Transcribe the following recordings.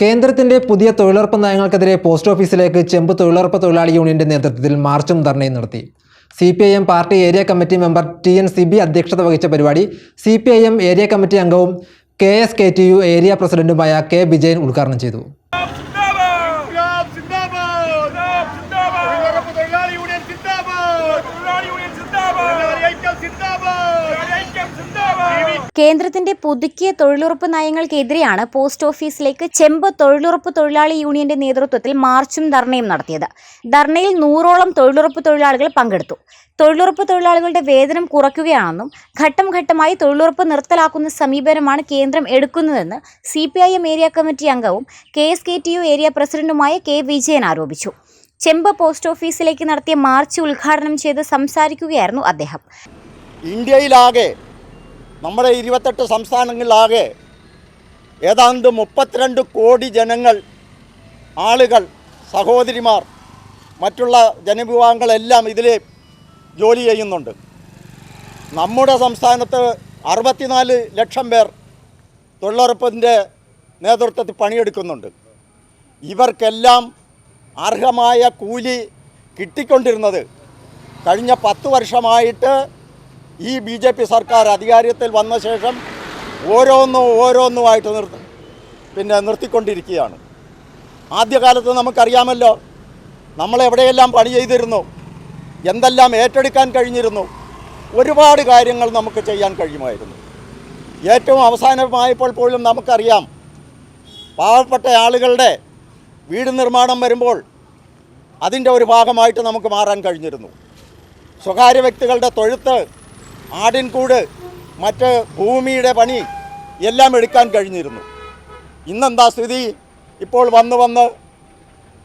കേന്ദ്രത്തിന്റെ പുതിയ തൊഴിലുറപ്പ് നയങ്ങൾക്കെതിരെ പോസ്റ്റ് ഓഫീസിലേക്ക് ചെമ്പ് തൊഴിലുറപ്പ് തൊഴിലാളി യൂണിയന്റെ നേതൃത്വത്തിൽ മാർച്ചും ധർണയും നടത്തി. C P I M party area committee member T N C B അധ്യക്ഷത വഹിച്ച പരിപാടി C P I M area committee അംഗവും K S K T U area പ്രസിഡന്റുമായ കെ വിജയൻ ഉദ്ഘാടനം ചെയ്തു. കേന്ദ്രത്തിന്റെ പുതുക്കിയ തൊഴിലുറപ്പ് നയങ്ങൾക്കെതിരെയാണ് പോസ്റ്റ് ഓഫീസിലേക്ക് ചെമ്പ് തൊഴിലുറപ്പ് തൊഴിലാളി യൂണിയന്റെ നേതൃത്വത്തിൽ മാർച്ചും ധർണയും നടത്തിയത്. ധർണയിൽ നൂറോളം തൊഴിലുറപ്പ് തൊഴിലാളികൾ പങ്കെടുത്തു. തൊഴിലുറപ്പ് തൊഴിലാളികളുടെ വേതനം കുറയ്ക്കുകയാണെന്നും ഘട്ടം ഘട്ടമായി തൊഴിലുറപ്പ് നിർത്തലാക്കുന്ന സമീപനമാണ് കേന്ദ്രം എടുക്കുന്നതെന്ന് C P I M area committee അംഗവും K S K T U area പ്രസിഡന്റുമായ കെ വിജയൻ ആരോപിച്ചു. ചെമ്പ് പോസ്റ്റ് ഓഫീസിലേക്ക് നടത്തിയ മാർച്ച് ഉദ്ഘാടനം ചെയ്ത് സംസാരിക്കുകയായിരുന്നു അദ്ദേഹം. ഇന്ത്യയിലാകെ നമ്മുടെ ഇരുപത്തെട്ട് സംസ്ഥാനങ്ങളിലാകെ ഏതാണ്ട് മുപ്പത്തിരണ്ട് കോടി ജനങ്ങൾ ആളുകൾ സഹോദരിമാർ മറ്റുള്ള ജനവിഭാഗങ്ങളെല്ലാം ഇതിൽ ജോലി ചെയ്യുന്നുണ്ട്. നമ്മുടെ സംസ്ഥാനത്ത് അറുപത്തിനാല് ലക്ഷം പേർ തൊഴിലുറപ്പിന്റെ നേതൃത്വത്തിൽ പണിയെടുക്കുന്നുണ്ട്. ഇവർക്കെല്ലാം അർഹമായ കൂലി കിട്ടിക്കൊണ്ടിരുന്നത് കഴിഞ്ഞ പത്ത് വർഷമായിട്ട് ഈ ബി ജെ പി സർക്കാർ അധികാരത്തിൽ വന്ന ശേഷം ഓരോന്നും ഓരോന്നുമായിട്ട് നിർത്തി പിന്നെ നിർത്തിക്കൊണ്ടിരിക്കുകയാണ്. ആദ്യകാലത്ത് നമുക്കറിയാമല്ലോ നമ്മളെവിടെയെല്ലാം പണി ചെയ്തിരുന്നു എന്തെല്ലാം ഏറ്റെടുക്കാൻ കഴിഞ്ഞിരുന്നു ഒരുപാട് കാര്യങ്ങൾ നമുക്ക് ചെയ്യാൻ കഴിയുമായിരുന്നു. ഏറ്റവും അവസാനമായപ്പോൾ പോലും നമുക്കറിയാം പാവപ്പെട്ട ആളുകളുടെ വീട് നിർമ്മാണം വരുമ്പോൾ അതിന്റെ ഒരു ഭാഗമായിട്ട് നമുക്ക് മാറാൻ കഴിഞ്ഞിരുന്നു. സ്വകാര്യ വ്യക്തികളുടെ തൊഴുത്ത് ആടിൻകൂട് മറ്റ് ഭൂമിയുടെ പണി എല്ലാം എടുക്കാൻ കഴിഞ്ഞിരുന്നു. ഇന്നെന്താ സ്ഥിതി? ഇപ്പോൾ വന്ന് വന്ന്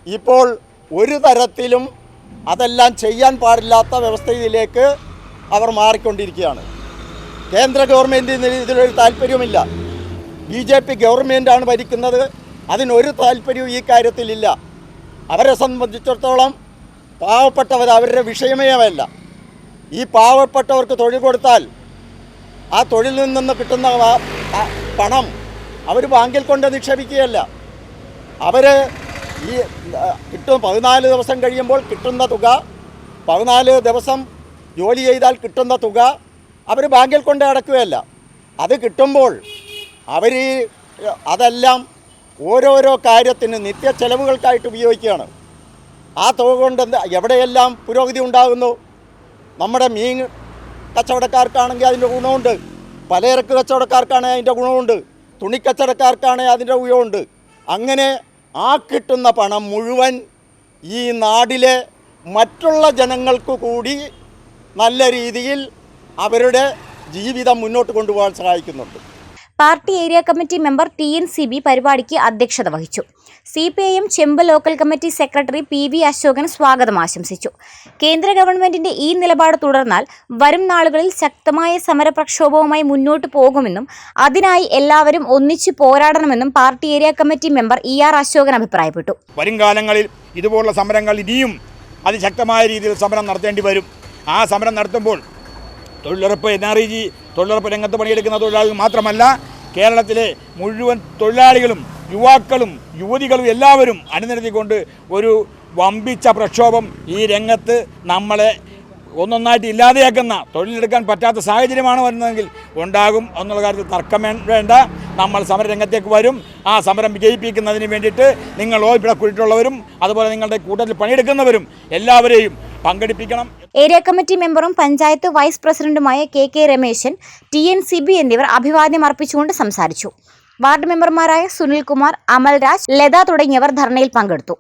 ഇപ്പോൾ ഒരു തരത്തിലും അതെല്ലാം ചെയ്യാൻ പാടില്ലാത്ത വ്യവസ്ഥയിലേക്ക് അവർ മാറിക്കൊണ്ടിരിക്കുകയാണ്. കേന്ദ്ര ഗവൺമെന്റിന് ഇതിലൊരു താല്പര്യവുമില്ല. ബി ജെ പി ഗവൺമെന്റാണ് ഭരിക്കുന്നത്. അതിനൊരു താല്പര്യവും ഈ കാര്യത്തിലില്ല. അവരെ സംബന്ധിച്ചിടത്തോളം പാവപ്പെട്ടവർ അവരുടെ വിഷയമേ അല്ല. ഈ പാവപ്പെട്ടവർക്ക് തൊഴിൽ കൊടുത്താൽ ആ തൊഴിലിൽ നിന്ന് കിട്ടുന്ന പണം അവർ ബാങ്കിൽ കൊണ്ട് നിക്ഷേപിക്കുകയല്ല. അവർ ഈ കിട്ടും പതിനാല് ദിവസം കഴിയുമ്പോൾ കിട്ടുന്ന തുക പതിനാല് ദിവസം ജോലി ചെയ്താൽ കിട്ടുന്ന തുക അവർ ബാങ്കിൽ കൊണ്ട് അടക്കുകയല്ല. അത് കിട്ടുമ്പോൾ അവർ അതെല്ലാം ഓരോരോ കാര്യത്തിന് നിത്യ ചെലവുകൾക്കായിട്ട് ഉപയോഗിക്കുകയാണ്. ആ തുക കൊണ്ട് എവിടെയെല്ലാം പുരോഗതി ഉണ്ടാകുന്നു? നമ്മുടെ മീൻ കച്ചവടക്കാർക്കാണെങ്കിൽ അതിന്റെ ഗുണമുണ്ട്. പലചരക്ക് കച്ചവടക്കാർക്കാണെങ്കിൽ അതിന്റെ ഗുണമുണ്ട്. തുണിക്കച്ചവടക്കാർക്കാണെങ്കിൽ അതിന്റെ ഗുണമുണ്ട്. അങ്ങനെ ആ കിട്ടുന്ന പണം മുഴുവൻ ഈ നാടിലെ മറ്റുള്ള ജനങ്ങൾക്ക് കൂടി നല്ല രീതിയിൽ അവരുടെ ജീവിതം മുന്നോട്ട് കൊണ്ടുപോകാൻ സഹായിക്കുന്നുണ്ട്. Party area committee member T N C B പരിപാടിക്ക് അധ്യക്ഷത വഹിച്ചു. C P I M Chembu local committee secretary P V Asokan സ്വാഗതം ആശംസിച്ചു. കേന്ദ്ര ഗവൺമെന്റിന്റെ ഈ നിലപാട് തുടർന്നാൽ വരും നാളുകളിൽ ശക്തമായ സമരപ്രക്ഷോഭവുമായി മുന്നോട്ട് പോകുമെന്നും അതിനായി എല്ലാവരും ഒന്നിച്ചു പോരാടണമെന്നും party area committee member E R Ashokan അഭിപ്രായപ്പെട്ടു. വരും കാലങ്ങളിൽ ഇതുപോലുള്ള സമരങ്ങൾ ഇനിയും അതിശക്തമായ രീതിയിൽ സമരം നടത്തേണ്ടി വരും. ആ സമരം നടത്തുമ്പോൾ തൊഴിലുറപ്പ് എൻ ആർ ഇ ജി തൊഴിലുറപ്പ് രംഗത്ത് പണിയെടുക്കുന്ന തൊഴിലാളികൾ മാത്രമല്ല കേരളത്തിലെ മുഴുവൻ തൊഴിലാളികളും യുവാക്കളും യുവതികളും എല്ലാവരും അണിനിരത്തിക്കൊണ്ട് ഒരു വമ്പിച്ച പ്രക്ഷോഭം ഈ രംഗത്ത് നമ്മളെ ഒന്നൊന്നായിട്ട് ഇല്ലാതെയാക്കുന്ന തൊഴിലെടുക്കാൻ പറ്റാത്ത സാഹചര്യമാണ് വരുന്നതെങ്കിൽ ഉണ്ടാകും എന്നുള്ള കാര്യത്തിൽ തർക്കം വേണ്ട. നമ്മൾ സമരരംഗത്തേക്ക് വരും. ആ സമരം വിജയിപ്പിക്കുന്നതിന് വേണ്ടിയിട്ട് നിങ്ങളോ ഇവിടെ കൂട്ടിയിട്ടുള്ളവരും അതുപോലെ നിങ്ങളുടെ കൂട്ടത്തിൽ പണിയെടുക്കുന്നവരും എല്ലാവരെയും പങ്കെടുപ്പിക്കണം. ഏരിയ കമ്മിറ്റി മെമ്പറും പഞ്ചായത്ത് വൈസ് പ്രസിഡന്റുമായ K K Rameshan T N C B എന്നിവർ അഭിവാദ്യം അർപ്പിച്ചുകൊണ്ട് സംസാരിച്ചു. വാർഡ് മെമ്പർമാരായ സുനിൽകുമാർ അമൽരാജ് ലത തുടങ്ങിയവർ ധർണയിൽ പങ്കെടുത്തു.